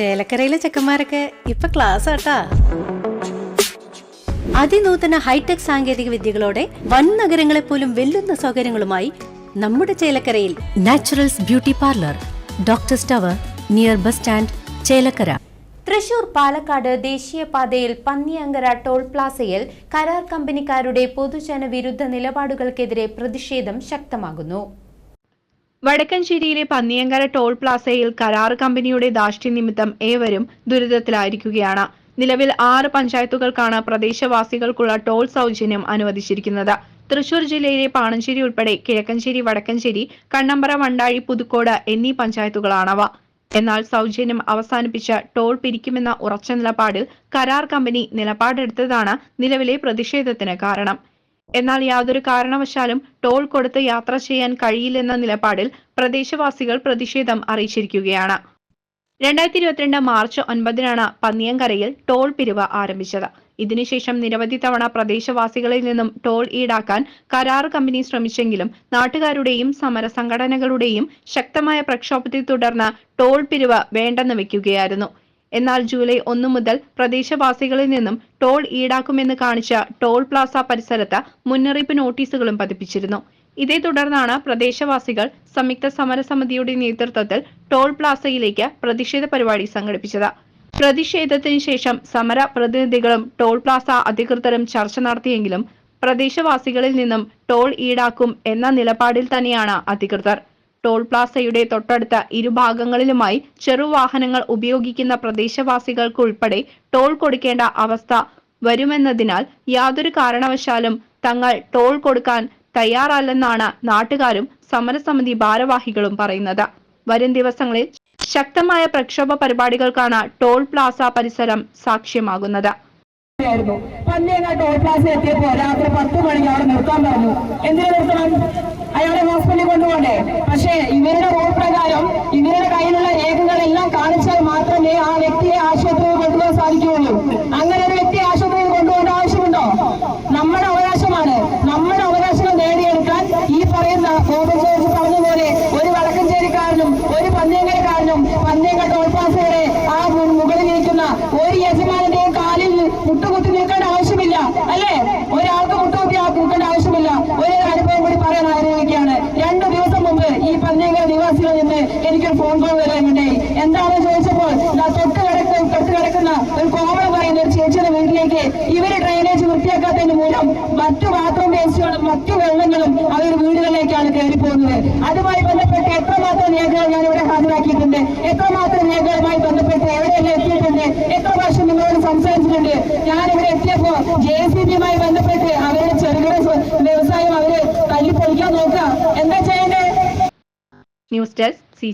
ചേലക്കരയിലെ ചെക്കന്മാരൊക്കെ ഇപ്പൊ ക്ലാസ് ആട്ടാ. അതിനൂതന ഹൈടെക് സാങ്കേതിക വിദ്യകളോടെ വൻ നഗരങ്ങളെ പോലും വെല്ലുന്ന സൗകര്യങ്ങളുമായി നമ്മുടെ ചേലക്കരയിൽ naturals beauty parlour doctor tower near bus stand Chelakkara. Thrissur Palakkad ദേശീയപാതയിൽ പന്നിയങ്കര ടോൾ പ്ലാസയിൽ കരാർ കമ്പനിക്കാരുടെ പൊതുജനവിരുദ്ധ നിലപാടുകൾക്കെതിരെ പ്രതിഷേധം ശക്തമാകുന്നു. വടക്കഞ്ചേരിയിലെ പന്നിയങ്കര ടോൾ പ്ലാസയിൽ കരാർ കമ്പനിയുടെ ധാർഷ്ട്യ നിമിത്തം ഏവരും ദുരിതത്തിലായിരിക്കുകയാണ്. നിലവിൽ ആറ് പഞ്ചായത്തുകൾക്കാണ് പ്രദേശവാസികൾക്കുള്ള ടോൾ സൗജന്യം അനുവദിച്ചിരിക്കുന്നത്. തൃശൂർ ജില്ലയിലെ പാണഞ്ചേരി ഉൾപ്പെടെ കിഴക്കഞ്ചേരി വടക്കഞ്ചേരി കണ്ണമ്പറ വണ്ടാഴി പുതുക്കോട് എന്നീ പഞ്ചായത്തുകളാണവ. എന്നാൽ സൗജന്യം അവസാനിപ്പിച്ച ടോൾ പിരിക്കുമെന്ന ഉറച്ച നിലപാടിൽ കരാർ കമ്പനി നിലപാടെടുത്തതാണ് നിലവിലെ പ്രതിഷേധത്തിന് കാരണം. എന്നാൽ യാതൊരു കാരണവശാലും ടോൾ കൊടുത്ത് യാത്ര ചെയ്യാൻ കഴിയില്ലെന്ന നിലപാടിൽ പ്രദേശവാസികൾ പ്രതിഷേധം അറിയിച്ചിരിക്കുകയാണ്. രണ്ടായിരത്തി ഇരുപത്തിരണ്ട് മാർച്ച് ഒൻപതിനാണ് പന്നിയങ്കരയിൽ ടോൾ പിരിവ് ആരംഭിച്ചത്. ഇതിനുശേഷം നിരവധി തവണ പ്രദേശവാസികളിൽ നിന്നും ടോൾ ഈടാക്കാൻ കരാർ കമ്പനി ശ്രമിച്ചെങ്കിലും നാട്ടുകാരുടെയും സമര സംഘടനകളുടെയും ശക്തമായ പ്രക്ഷോഭത്തെ തുടർന്ന് ടോൾ പിരിവ് വേണ്ടെന്ന് വെക്കുകയായിരുന്നു. എന്നാൽ ജൂലൈ ഒന്നു മുതൽ പ്രദേശവാസികളിൽ നിന്നും ടോൾ ഈടാക്കുമെന്ന് കാണിച്ച ടോൾ പ്ലാസ പരിസരത്ത് മുന്നറിയിപ്പ് നോട്ടീസുകളും പതിപ്പിച്ചിരുന്നു. ഇതേ തുടർന്നാണ് പ്രദേശവാസികൾ സംയുക്ത സമരസമിതിയുടെ നേതൃത്വത്തിൽ ടോൾ പ്ലാസയിലേക്ക് പ്രതിഷേധ പരിപാടി സംഘടിപ്പിച്ചത്. പ്രതിഷേധത്തിന് ശേഷം സമര പ്രതിനിധികളും ടോൾ പ്ലാസ അധികൃതരും ചർച്ച നടത്തിയെങ്കിലും പ്രദേശവാസികളിൽ നിന്നും ടോൾ ഈടാക്കും എന്ന നിലപാടിൽ തന്നെയാണ് അധികൃതർ. ടോൾ പ്ലാസയുടെ തൊട്ടടുത്ത ഇരുഭാഗങ്ങളിലുമായി ചെറുവാഹനങ്ങൾ ഉപയോഗിക്കുന്ന പ്രദേശവാസികൾക്കുൾപ്പെടെ ടോൾ കൊടുക്കേണ്ട അവസ്ഥ വരുമെന്നതിനാൽ യാതൊരു കാരണവശാലും തങ്ങൾ ടോൾ കൊടുക്കാൻ തയ്യാറല്ലെന്നാണ് നാട്ടുകാരും സമരസമിതി ഭാരവാഹികളും പറയുന്നത്. വരും ദിവസങ്ങളിൽ ശക്തമായ പ്രക്ഷോഭ പരിപാടികൾക്കാണ് ടോൾ പ്ലാസ പരിസരം സാക്ഷ്യമാകുന്നത്. ടോൾ പ്ലാസ എത്തിയപ്പോ രാത്രി പത്ത് മണിക്ക് അവിടെ നിർത്താൻ പറഞ്ഞു. എന്തിനു നിർത്തണം? മാത്രമേ ആ വ്യക്തിയെ ആശുപത്രിയിൽ കൊണ്ടുപോകാൻ സാധിക്കുകയുള്ളൂ. അങ്ങനെ ഒരു വ്യക്തിയെ ആശുപത്രിയിൽ കൊണ്ടുപോകേണ്ട ആവശ്യമുണ്ടോ? നമ്മുടെ അവകാശമാണ്. നമ്മുടെ അവകാശങ്ങൾ നേടിയെടുക്കാൻ ഈ പറയുന്ന ഗോപൻ ജോർജ് പറഞ്ഞതുപോലെ പോലെ ഒരു വടക്കഞ്ചേരിക്കാരനും ഒരു പന്നിയങ്കരക്കാരനും പന്നിയങ്ക ടോൾപാസുകളെ ആ മുകളിൽ നിൽക്കുന്ന ഒരു യജമാനന്റെയും കാലിൽ മുട്ടുകുത്തി നിൽക്കേണ്ട ആവശ്യമില്ല അല്ലേ? ഒരാൾക്ക് മുട്ടുകുത്തി നിൽക്കേണ്ട ആവശ്യമില്ല. ഒരു അനുഭവം കൂടി പറയാൻ ആഗ്രഹിക്കുകയാണ്. രണ്ടു ദിവസം മുമ്പ് ഈ പന്നിയങ്കര നിവാസികളിൽ നിന്ന് എനിക്കൊരു ഫോൺ കോൾ വരാനുണ്ടായി എന്താണെന്ന് ചോദിച്ചപ്പോൾ തൊട്ട് കിടക്കുന്ന തൊട്ട് കിടക്കുന്ന ഒരു കോമൺ പറയുന്ന ഒരു ചേച്ചിയുടെ വീട്ടിലേക്ക് ഇവർ ഡ്രൈനേജ് വൃത്തിയാക്കാത്തതിന് മൂലം മറ്റു ബാത്റൂം വേസ്റ്റുകളും മറ്റു വെള്ളങ്ങളും അവർ വീടുകളിലേക്കാണ് കയറി പോകുന്നത് അതുമായി ബന്ധപ്പെട്ട് എത്രമാത്രം രേഖകൾ ഞാൻ ഇവിടെ ഹാജരാക്കിയിട്ടുണ്ട്? എത്രമാത്രം രേഖകളുമായി ബന്ധപ്പെട്ട് എവിടെയെല്ലാം എത്തിയിട്ടുണ്ട്? എത്ര പ്രാവശ്യം നിങ്ങളോട് സംസാരിച്ചിട്ടുണ്ട്? ഞാൻ ഇവിടെ എത്തിയപ്പോ ജെ സി ബിയുമായി ബന്ധപ്പെട്ട് അവരുടെ ചെറുകിട വ്യവസായം അവർ തല്ലിപ്പൊളിക്കാൻ നോക്കുക. എന്താ ചെയ്യേണ്ടത്? News desk C